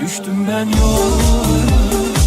Düştüm ben yollara